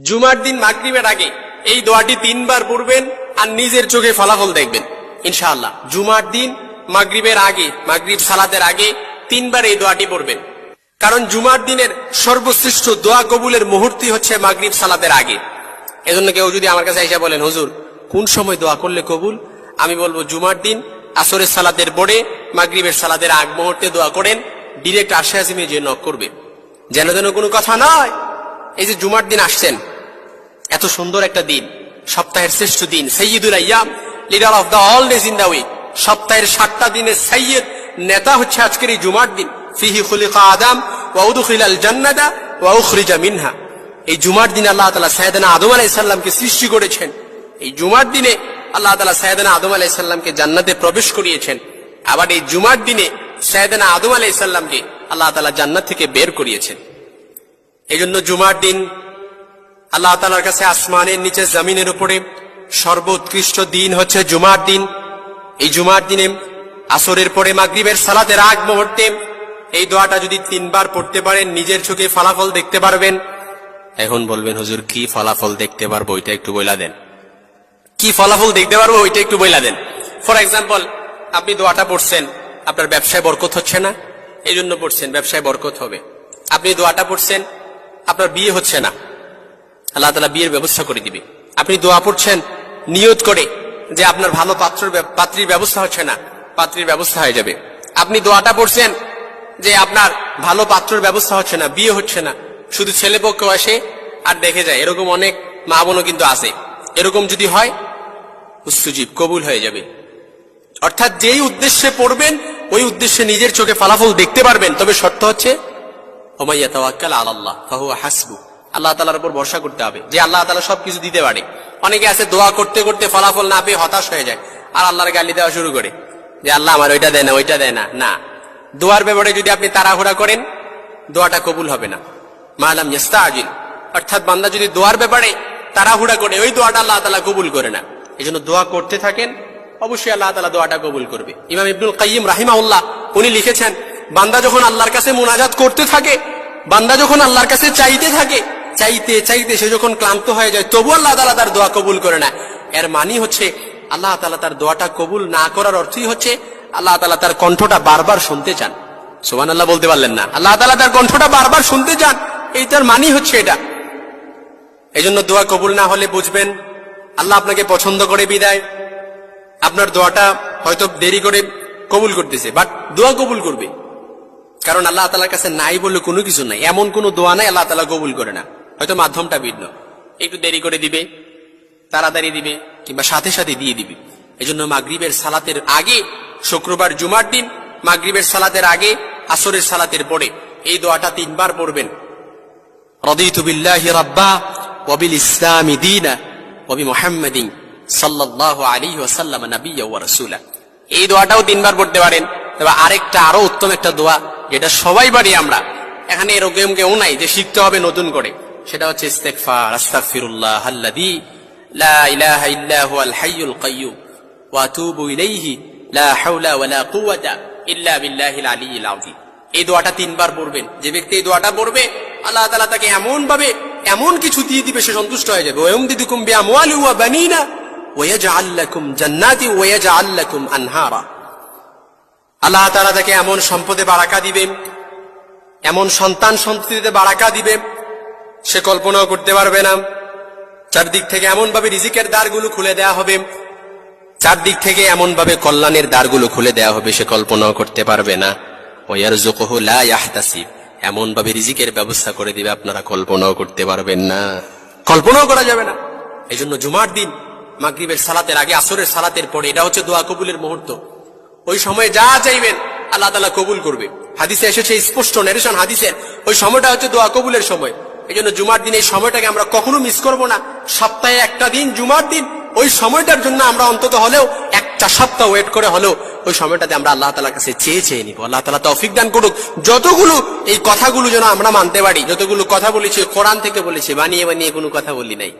জুমার দিন মাগরিবের আগে এই দোয়াটি তিনবার পড়বেন আর নিজের চোখে ফলাফল দেখবেন। ইনশাআল্লাহ, জুমার দিন, মাগরিবের আগে, মাগরিব সালাতের আগে তিনবার এই দোয়াটি পড়বেন। কারণ জুমার দিনের সর্বশ্রেষ্ঠ দোয়া কবুলের মুহূর্তই হচ্ছে মাগরিব সালাতের আগে। এজন্য কেউ যদি আমার কাছে এসে বলেন, হুজুর, কোন সময় দোয়া করলে কবুল? আমি বলব, জুমার দিন আসরের সালাতের পরে মাগরিবের সালাতের আগ মুহূর্তে দোয়া করেন, ডিরেক্ট আশে আসিমে যে নক করবে। যেন যেন কোনো কথা নয় এই যে জুমার দিন আসছেন, এত সুন্দর একটা দিন। সপ্তাহের শ্রেষ্ঠ দিন সৈয়দুল আয়াম leader of the all days in the week. সপ্তাহের সাতটা দিনের সৈয়দ নেতা হচ্ছে আজকের এই জুমার দিন। ফিহি খুলিকা আদাম ওয়াউদুখিল আল জান্নাদা ওয়াউখরিজা মিনহা। এই জুমার দিনে আল্লাহ তালা সাইদানা আদম আলাইসাল্লামকে সৃষ্টি করেছেন। এই জুমার দিনে আল্লাহ তালা সাইদানা আদম আলাইসাল্লামকে জান্নাতে প্রবেশ করিয়েছেন। আবার এই জুমার দিনে সাইদানা আদম আলাইসাল্লামকে আল্লাহ তালা জান্নাত থেকে বের করিয়েছেন। এই জন্য জুমার দিন আল্লাহ তালার কাছে আসমানের নিচে জমিনের উপরে সর্বোৎকৃষ্ট দিন হচ্ছে জুমার দিন। এই জুমার দিনে আসরের পরে মাগরিবের সালাতের আগ মুহূর্তে এই দোয়াটা যদি তিনবার পড়তে পারেন, নিজের চোখে ফলাফল দেখতে পারবেন। এখন বলবেন, হুজুর, কি ফলাফল দেখতে পারব ওইটা একটু বইলা দেন। কি ফলাফল দেখতে পারব ওইটা একটু বইলা দেন। ফর এক্সাম্পল আপনি দোয়াটা পড়ছেন, আপনার ব্যবসায় বরকত হচ্ছে না? এই জন্য পড়ছেন, ব্যবসায় বরকত হবে। আপনি দোয়াটা পড়ছেন আপনার বিয়ে হচ্ছে না। আল্লাহ তালা বিয়ের ব্যবস্থা করে দিবে। আপনি দোয়া পড়ছেন, নিয়ত করে যে আপনার ভালো পাত্র পাত্রীর ব্যবস্থা হচ্ছে না, পাত্রীর ব্যবস্থা হয়ে যাবে। আপনি দোয়াটা পড়ছেন যে আপনার ভালো পাত্রের ব্যবস্থা হচ্ছে না, বিয়ে হচ্ছে না। শুধু ছেলে পক্ষ আসে আর দেখে যায়। এরকম অনেক মা বোনও কিন্তু আসে এরকম যদি হয়, উচ্চজীব কবুল হয়ে যাবে। অর্থাৎ যেই উদ্দেশ্যে পড়বেন, ওই উদ্দেশ্যে নিজের চোখে ফলাফল দেখতে পারবেন। তবে শর্ত হচ্ছে ওমাইয়া তাওয়াক্কাল আল্লাহ ফাহুয়া হাসবু। আল্লাহ তালার ভরসা করতে হবে যে আল্লাহ তালা সবকিছু দিতে পারে। অনেকে আছে দোয়া করতে করতে ফলাফল না পেয়ে হতাশ হয়ে যায়, আর আল্লাহর গালি দেওয়া শুরু করে যে আল্লাহ আমার ওইটা দেয় না, ওইটা দেয় না। না, দোয়ার ব্যাপারে যদি আপনি তাড়াহুড়া করেন, দোয়াটা কবুল হবে না। মালাম ইস্তা আজিল অর্থাৎ বান্দা যদি দোয়ার ব্যাপারে তাড়াহুড়া করে, ওই দোয়াটা আল্লাহ তালা কবুল করে না। এই জন্য দোয়া করতে থাকেন, অবশ্যই আল্লাহ তালা দোয়াটা কবুল করবে। ইমাম ইবনুল কাইম রাহিমাউল্লাহ উনি লিখেছেন, বান্দা যখন আল্লাহর কাছে মোনাজাত করতে থাকে বান্দা যখন আল্লাহর কাছে চাইতে থাকে, চাইতে চাইতে সে যখন ক্লান্ত হয়ে যায়, তবু আল্লাহ তালা তার দোয়া কবুল করে না এর মানি হচ্ছে, আল্লাহ তালা তার দোয়াটা কবুল না করার অর্থই হচ্ছে, আল্লাহ তালা তার কণ্ঠটা বারবার শুনতে চান। সোমান আল্লাহ বলতে পারলেন না। আল্লাহ তালা তার কণ্ঠটা বারবার শুনতে চান। এই তার মানি হচ্ছে এটা। এই জন্য দোয়া কবুল না হলে বুঝবেন, আল্লাহ আপনাকে পছন্দ করে বিদায়। আপনার দোয়াটা হয়তো দেরি করে কবুল করতেছে, বাট দোয়া কবুল করবে। কারণ আল্লাহ তালার কাছে নাই বলে কোনো কিছু নাই। এমন কোনো দোয়া নাই আল্লাহ তালা কবুল করে না। হয়তো মাধ্যমটা ভিন্ন। একটু দেরি করে দিবে, তাড়াতাড়ি দিবে, কিংবা সাথে সাথে দিয়ে দিবে। এই জন্য মাগরীবের সালাতের আগে, শুক্রবার, জুমার দিন, মাগরীবের সালাতের আগে, আসরের সালাতের পরে এই দোয়াটা তিনবার পড়বেন। রাব্বা ওয়াবিল ইসলামি দীনা ওয়াবি মুহাম্মাদিন সাল্লাল্লাহু আলাইহি ওয়াসাল্লাম নাবিয়্যা ওয়া রাসূলা। এই দোয়াটাও তিনবার পড়তে পারেন। তবে আরেকটা, আরও উত্তম একটা দোয়া, যেটা সবাই পারি আমরা। এখানে এরকম কেউ নাই, যে শিখতে হবে নতুন করে। সেটা হচ্ছে ইস্তেগফার, আস্তাগফিরুল্লাহ লা ইলাহা হাইয়ুল কাইয়্যুম ওয়া ইলাইহি, লা হাওলা কুওয়াতা ইল্লা বিল্লাহিল আলিয়্যিল আযীম। এই দোয়াটা তিনবার পড়বেন। যে ব্যক্তি এই দোয়াটা পড়বে, আল্লাহ তাআলা তাকে এমন ভাবে এমন কিছু দিয়ে দিবে, সে সন্তুষ্ট হয়ে যাবে। ওয়া বানিনা লাকুম জান্নাতি লাকুম আনহারা। আল্লাহ তাআলা তাকে এমন সম্পদে বারাকা দিবে এমন সন্তান সন্ততিতে বারাকা দিবে সে কল্পনাও করতে পারবে না। চারদিক থেকে এমন ভাবে রিজিকের দ্বারগুলো খুলে দেয়া হবে, চারদিক থেকে এমন ভাবে কল্যাণের দ্বারগুলো খুলে দেয়া হবে, সে কল্পনাও করতে পারবে না। ওয়ার জোকহু লা ইয়াহতাসিব এমন ভাবে রিজিকের ব্যবস্থা করে দিবে, আপনারা কল্পনাও করতে পারবেন না। কল্পনাও করা যাবে না। এই জন্য জুমার দিন, মাগরিবের সালাতের আগে আসরের সালাতের পরে, এটা হচ্ছে দোয়া কবুলের মুহূর্ত। ওই সময় যা চাইবেন আল্লাহ তালা কবুল করবে। হাদিসে এসেছে স্পষ্ট নেরেশন হাদিসের, ওই সময়টা হচ্ছে দোয়া কবুলের সময়। এই জন্য জুমার দিন এই সময়টাকে আমরা কখনো মিস করব না। সপ্তাহে একটা দিন, জুমার দিন, ওই সময়টার জন্য আমরা অন্তত হলেও একটা সপ্তাহ ওয়েট করে হলেও ওই সময়টাতে আমরা আল্লাহ তালার কাছে চেয়ে চেয়ে নিব। আল্লাহ তালা তৌফিক দান করুক। যতগুলো এই কথাগুলো যেন আমরা মানতে পারি, যতগুলো কথা বলেছি, কোরআন থেকে বলেছি, বানিয়ে বানিয়ে কোনো কথা বলি নাই।